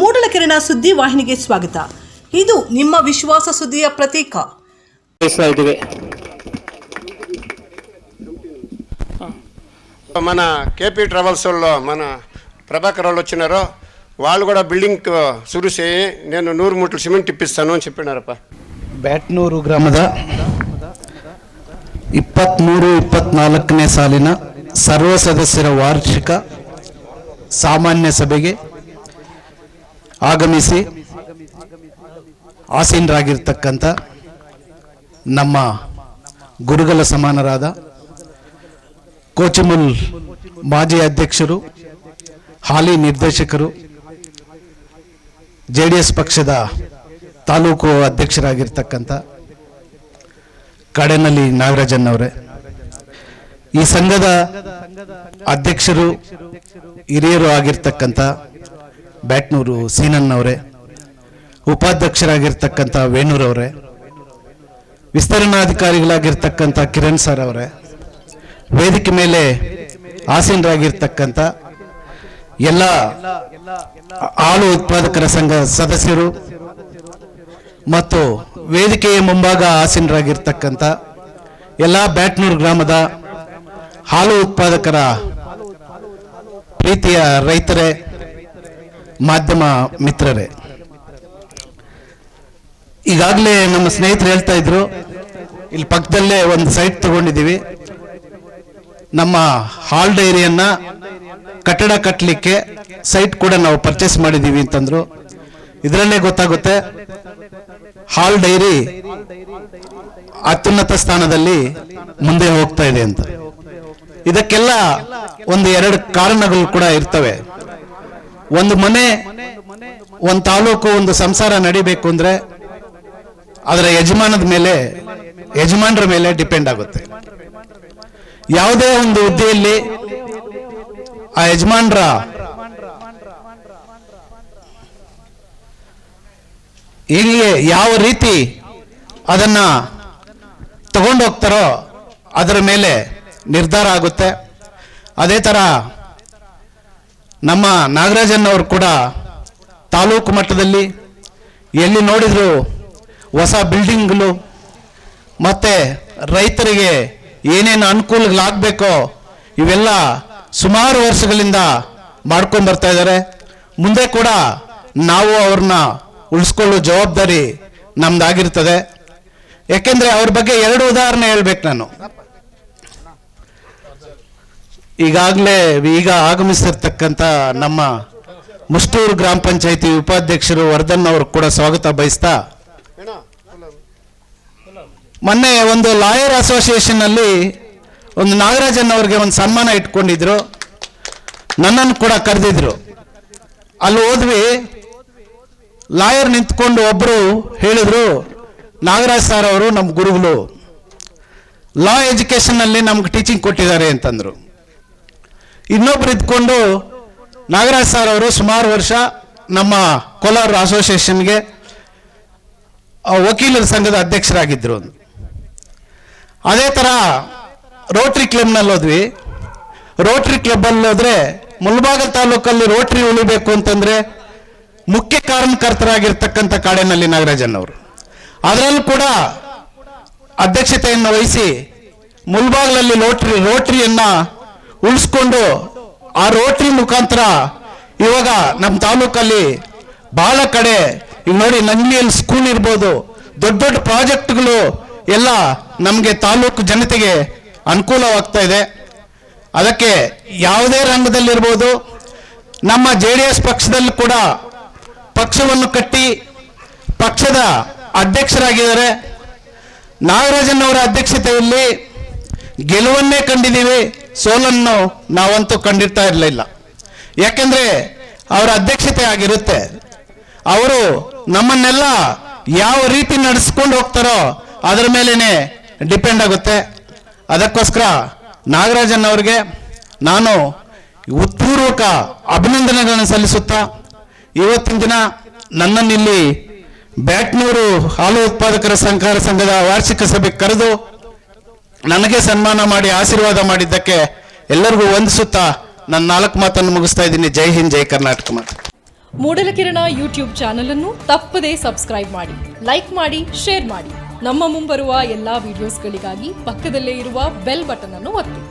ಮೂಡಲಕೆರೆನ ಸುದ್ದಿ ವಾಹಿನಿಗೆ ಸ್ವಾಗತ ಇದು ನಿಮ್ಮ ವಿಶ್ವಾಸ ಸುದ್ದಿಯ ಪ್ರತೀಕ చేస్తా ఇదిగే మన కేపీ ట్రావెల్స్ వాళ్ళు మన ప్రభాకర్ వాళ్ళు వచ్చినారు వాళ్ళు కూడా బిల్డింగ్ సురుసి నేను నూరు మూటలు సిమెంట్ ఇప్పిస్తాను అని చెప్పినారప్ప ಬ್ಯಾಟ್ನೂರು ಗ್ರಾಮದ ಇಪ್ಪತ್ತ್ಮೂರು ಇಪ್ಪತ್ನಾಲ್ಕನೇ ಸಾಲಿನ ಸರ್ವ ಸದಸ್ಯರ ವಾರ್ಷಿಕ ಸಾಮಾನ್ಯ ಸಭೆಗೆ ಆಗಮಿಸಿ ಆಸೀನರಾಗಿರ್ತಕ್ಕಂಥ ನಮ್ಮ ಗುರುಗಳ ಸಮಾನರಾದ ಕೋಚಿಮುಲ್ ಮಾಜಿ ಅಧ್ಯಕ್ಷರು, ಹಾಲಿ ನಿರ್ದೇಶಕರು ಜೆ ಡಿ ಎಸ್ ಪಕ್ಷದ ತಾಲೂಕು ಅಧ್ಯಕ್ಷರಾಗಿರ್ತಕ್ಕಂಥ ಕಡೆನಲ್ಲಿ ನಾಗರಾಜನ್ ಅವರೇ. ಈ ಸಂಘದ ಅಧ್ಯಕ್ಷರು, ಹಿರಿಯರು ಆಗಿರ್ತಕ್ಕಂಥ ಬ್ಯಾಟ್ನೂರು ಸೀನನ್ ಅವರೇ ಉಪಾಧ್ಯಕ್ಷರಾಗಿರ್ತಕ್ಕಂಥ ವೇಣೂರವರೇ, ವಿಸ್ತರಣಾಧಿಕಾರಿಗಳಾಗಿರ್ತಕ್ಕಂಥ ಕಿರಣ್ ಸರ್ ಅವರೇ, ವೇದಿಕೆ ಮೇಲೆ ಆಸೀನರಾಗಿರ್ತಕ್ಕಂಥ ಎಲ್ಲ ಹಾಲು ಉತ್ಪಾದಕರ ಸಂಘ ಸದಸ್ಯರು ಮತ್ತು ವೇದಿಕೆಯ ಮುಂಭಾಗ ಆಸೀನರಾಗಿರ್ತಕ್ಕಂಥ ಎಲ್ಲ ಬ್ಯಾಟ್ನೂರು ಗ್ರಾಮದ ಹಾಲು ಉತ್ಪಾದಕರ ಪ್ರೀತಿಯ ರೈತರೇ ಮಾಧ್ಯಮ ಮಿತ್ರರೇ. ಈಗಾಗಲೇ ನಮ್ಮ ಸ್ನೇಹಿತರು ಹೇಳ್ತಾ ಇದ್ರು, ಇಲ್ಲಿ ಪಕ್ಕದಲ್ಲೇ ಒಂದು ಸೈಟ್ ತಗೊಂಡಿದ್ದೀವಿ. ನಮ್ಮ ಹಾಲ್ ಡೈರಿಯನ್ನ ಕಟ್ಟಡ ಕಟ್ಟಲಿಕ್ಕೆ ಸೈಟ್ ಕೂಡ ನಾವು ಪರ್ಚೇಸ್ ಮಾಡಿದ್ದೀವಿ ಅಂತಂದ್ರು. ಇದರಲ್ಲೇ ಗೊತ್ತಾಗುತ್ತೆ ಹಾಲ್ ಡೈರಿ ಅತ್ಯುನ್ನತ ಸ್ಥಾನದಲ್ಲಿ ಮುಂದೆ ಹೋಗ್ತಾ ಇದೆ ಅಂತ. ಇದಕ್ಕೆಲ್ಲ ಒಂದು ಎರಡು ಕಾರಣಗಳು ಕೂಡ ಇರ್ತವೆ. ಒಂದು ಮನೆ ಒಂದು ತಾಲೂಕು ಒಂದು ಸಂಸಾರ ನಡಿಬೇಕು ಅಂದ್ರೆ ಅದರ ಯಜಮಾನದ ಮೇಲೆ ಯಜಮಾನರ ಮೇಲೆ ಡಿಪೆಂಡ್ ಆಗುತ್ತೆ. ಯಾವುದೇ ಒಂದು ಹುದ್ದೆಯಲ್ಲಿ ಆ ಯಜಮಾನ್ರ ಹೀಗೆ ಯಾವ ರೀತಿ ಅದನ್ನ ತಗೊಂಡೋಗ್ತಾರೋ ಅದರ ಮೇಲೆ ನಿರ್ಧಾರ ಆಗುತ್ತೆ. ಅದೇ ಥರ ನಮ್ಮ ನಾಗರಾಜನ್ ಅವರು ಕೂಡ ತಾಲೂಕು ಮಟ್ಟದಲ್ಲಿ ಎಲ್ಲಿ ನೋಡಿದ್ರು ಹೊಸ ಬಿಲ್ಡಿಂಗ್ಗಳು, ಮತ್ತು ರೈತರಿಗೆ ಏನೇನು ಅನುಕೂಲಗಳಾಗಬೇಕೋ ಇವೆಲ್ಲ ಸುಮಾರು ವರ್ಷಗಳಿಂದ ಮಾಡ್ಕೊಂಡು ಬರ್ತಾ ಇದ್ದಾರೆ. ಮುಂದೆ ಕೂಡ ನಾವು ಅವ್ರನ್ನ ಉಳಿಸ್ಕೊಳ್ಳೋ ಜವಾಬ್ದಾರಿ ನಮ್ದಾಗಿರ್ತದೆ. ಯಾಕೆಂದರೆ ಅವ್ರ ಬಗ್ಗೆ ಎರಡು ಉದಾಹರಣೆ ಹೇಳ್ಬೇಕು ನಾನು. ಈಗಾಗಲೇ ಈಗ ಆಗಮಿಸಿರ್ತಕ್ಕಂಥ ನಮ್ಮ ಮುಷ್ಟೂರು ಗ್ರಾಮ ಪಂಚಾಯಿತಿ ಉಪಾಧ್ಯಕ್ಷರು ವರ್ಧನ್ ಅವರು ಕೂಡ ಸ್ವಾಗತ ಬಯಸ್ತಾ, ಮೊನ್ನೆ ಒಂದು ಲಾಯರ್ ಅಸೋಸಿಯೇಷನ್ ಅಲ್ಲಿ ಒಂದು ನಾಗರಾಜನ್ ಅವ್ರಿಗೆ ಒಂದು ಸನ್ಮಾನ ಇಟ್ಕೊಂಡಿದ್ರು. ನನ್ನನ್ನು ಕೂಡ ಕರೆದಿದ್ರು. ಅಲ್ಲಿ ಹೋದ್ವಿ. ಲಾಯರ್ ನಿಂತ್ಕೊಂಡು ಒಬ್ಬರು ಹೇಳಿದ್ರು, ನಾಗರಾಜ್ ಸರ್ ಅವರು ನಮ್ಮ ಗುರುಗಳು. ಲಾ ಎಜುಕೇಶನ್ ಅಲ್ಲಿ ನಮ್ಗೆ ಟೀಚಿಂಗ್ ಕೊಟ್ಟಿದ್ದಾರೆ ಅಂತಂದ್ರು. ಇನ್ನೊಬ್ರು ಇದ್ಕೊಂಡು ನಾಗರಾಜ್ ಸರ್ ಅವರು ಸುಮಾರು ವರ್ಷ ನಮ್ಮ ಕೋಲಾರ ಅಸೋಸಿಯೇಷನ್ಗೆ ವಕೀಲರ ಸಂಘದ ಅಧ್ಯಕ್ಷರಾಗಿದ್ದರು ಅದೇ ಥರ ರೋಟ್ರಿ ಕ್ಲಬ್ನಲ್ಲಿ ಹೋದ್ವಿ. ರೋಟ್ರಿ ಕ್ಲಬ್ಬಲ್ಲಿ ಹೋದ್ರೆ ಮುಲ್ಬಾಗ ತಾಲೂಕಲ್ಲಿ ರೋಟ್ರಿ ಉಳಿಬೇಕು ಅಂತಂದರೆ ಮುಖ್ಯ ಕಾರ್ಯಕರ್ತರಾಗಿರ್ತಕ್ಕಂಥ ಕಾಡಿನಲ್ಲಿ ನಾಗರಾಜನ್ ಅವರು ಅದರಲ್ಲೂ ಕೂಡ ಅಧ್ಯಕ್ಷತೆಯನ್ನು ವಹಿಸಿ ಮುಲ್ಬಾಗ್ಲಲ್ಲಿ ರೋಟ್ರಿ, ರೋಟ್ರಿಯನ್ನ ಉಳಿಸ್ಕೊಂಡು ಆ ರೋಟ್ರಿ ಮುಖಾಂತರ ಇವಾಗ ನಮ್ಮ ತಾಲೂಕಲ್ಲಿ ಬಹಳ ಕಡೆ, ಈಗ ನೋಡಿ ನಂದಿಯಲ್ಲಿ ಸ್ಕೂಲ್ ಇರ್ಬೋದು, ದೊಡ್ಡ ದೊಡ್ಡ ಪ್ರಾಜೆಕ್ಟ್ಗಳು ಎಲ್ಲ ನಮಗೆ ತಾಲೂಕು ಜನತೆಗೆ ಅನುಕೂಲವಾಗ್ತಾ ಇದೆ. ಅದಕ್ಕೆ ಯಾವುದೇ ರಂಗದಲ್ಲಿರ್ಬೋದು, ನಮ್ಮ ಜೆ ಡಿ ಎಸ್ ಪಕ್ಷದಲ್ಲಿ ಕೂಡ ಪಕ್ಷವನ್ನು ಕಟ್ಟಿ ಪಕ್ಷದ ಅಧ್ಯಕ್ಷರಾಗಿದ್ದಾರೆ. ನಾಗರಾಜನ್ ಅವರ ಅಧ್ಯಕ್ಷತೆಯಲ್ಲಿ ಗೆಲುವನ್ನೇ ಕಂಡಿದ್ದೀವಿ. ಸೋಲನ್ನು ನಾವಂತೂ ಕಂಡಿರ್ತಾ ಇರಲಿಲ್ಲ. ಯಾಕೆಂದ್ರೆ ಅವರ ಅಧ್ಯಕ್ಷತೆ ಆಗಿರುತ್ತೆ. ಅವರು ನಮ್ಮನ್ನೆಲ್ಲ ಯಾವ ರೀತಿ ನಡೆಸ್ಕೊಂಡು ಹೋಗ್ತಾರೋ ಅದರ ಮೇಲೇನೆ ಡಿಪೆಂಡ್ ಆಗುತ್ತೆ. ಅದಕ್ಕೋಸ್ಕರ ನಾಗರಾಜನ್ ಅವ್ರಿಗೆ ನಾನು ಉತ್ಪೂರ್ವಕ ಅಭಿನಂದನೆಗಳನ್ನು ಸಲ್ಲಿಸುತ್ತಾ ಇವತ್ತಿನ ದಿನ ನನ್ನನ್ನಿಲ್ಲಿ ಬ್ಯಾಟ್ನೂರು ಹಾಲು ಉತ್ಪಾದಕರ ಸಹಕಾರ ಸಂಘದ ವಾರ್ಷಿಕ ಸಭೆ ಕರೆದು ನನಗೆ ಸನ್ಮಾನ ಮಾಡಿ, ಆಶೀರ್ವಾದ ಮಾಡಿದ್ದಕ್ಕೆ ಎಲ್ಲರಿಗೂ ವಂದಿಸುತ್ತಾ ನನ್ನ ನಾಲ್ಕು ಮಾತನ್ನು ಮುಗಿಸ್ತಾ ಇದ್ದೀನಿ. ಜೈ ಹಿಂದ್, ಜೈ ಕರ್ನಾಟಕ ಮಾತು. ಮೂಡಲಕಿರಣ ಯೂಟ್ಯೂಬ್ ಚಾನಲ್ ಅನ್ನು ತಪ್ಪದೇ ಸಬ್ಸ್ಕ್ರೈಬ್ ಮಾಡಿ, ಲೈಕ್ ಮಾಡಿ, ಶೇರ್ ಮಾಡಿ. ನಮ್ಮ ಮುಂಬರುವ ಎಲ್ಲಾ ವಿಡಿಯೋಸ್ಗಳಿಗಾಗಿ ಪಕ್ಕದಲ್ಲೇ ಇರುವ ಬೆಲ್ ಬಟನ್ ಅನ್ನು ಒತ್ತಿ.